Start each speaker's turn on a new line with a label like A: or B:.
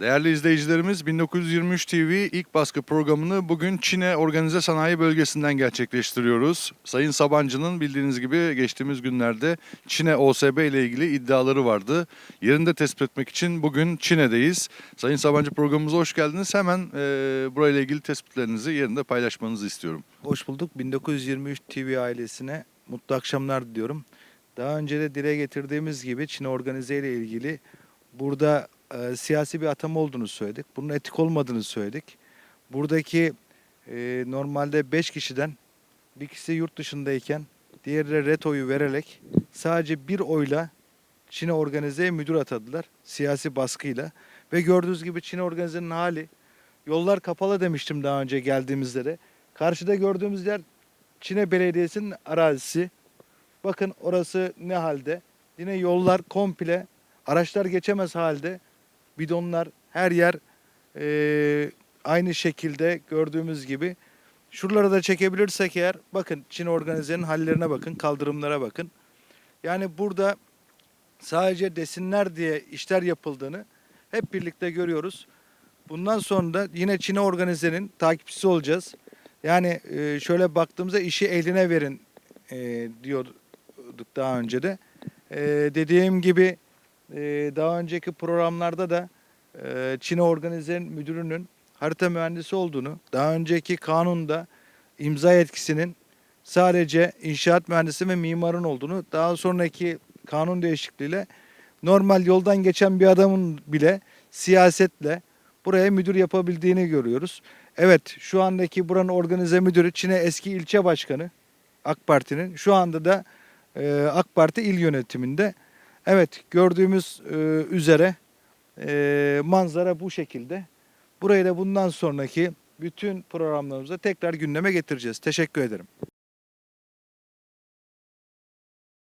A: Değerli izleyicilerimiz 1923 TV ilk baskı programını bugün Çin'e Organize Sanayi Bölgesi'nden gerçekleştiriyoruz. Sayın Sabancı'nın bildiğiniz gibi geçtiğimiz günlerde Çin'e OSB ile ilgili iddiaları vardı. Yerinde tespit etmek için bugün Çin'edeyiz. Sayın Sabancı programımıza hoş geldiniz. Hemen e, burayla ilgili tespitlerinizi yerinde paylaşmanızı istiyorum.
B: Hoş bulduk. 1923 TV ailesine mutlu akşamlar diliyorum. Daha önce de dile getirdiğimiz gibi Çin organize ile ilgili burada e, siyasi bir atama olduğunu söyledik. Bunun etik olmadığını söyledik. Buradaki e, normalde 5 kişiden bir kişi yurt dışındayken diğeri de ret oyu vererek sadece bir oyla Çin'e organizeye müdür atadılar siyasi baskıyla. Ve gördüğünüz gibi Çin organizenin hali yollar kapalı demiştim daha önce geldiğimizde de. Karşıda gördüğümüz yer Çin'e Belediyesi'nin arazisi. Bakın orası ne halde. Yine yollar komple araçlar geçemez halde. Bidonlar her yer eee, aynı şekilde gördüğümüz gibi. Şuraları da çekebilirsek eğer bakın Çin organizenin hallerine bakın, kaldırımlara bakın. Yani burada sadece desinler diye işler yapıldığını hep birlikte görüyoruz. Bundan sonra da yine Çin'e organizenin takipçisi olacağız. Yani e, şöyle baktığımızda işi eline verin e, diyorduk daha önce de. E, dediğim gibi e, daha önceki programlarda da e, Çin'e organizenin müdürünün harita mühendisi olduğunu, daha önceki kanunda imza yetkisinin sadece inşaat mühendisi ve mimarın olduğunu, daha sonraki kanun değişikliğiyle normal yoldan geçen bir adamın bile siyasetle buraya müdür yapabildiğini görüyoruz. Evet şu andaki buranın organize müdürü Çin'e eski ilçe başkanı AK Parti'nin şu anda da e, AK Parti il yönetiminde. Evet gördüğümüz e, üzere e, manzara bu şekilde. Burayı da bundan sonraki bütün programlarımızda tekrar gündeme getireceğiz. Teşekkür ederim.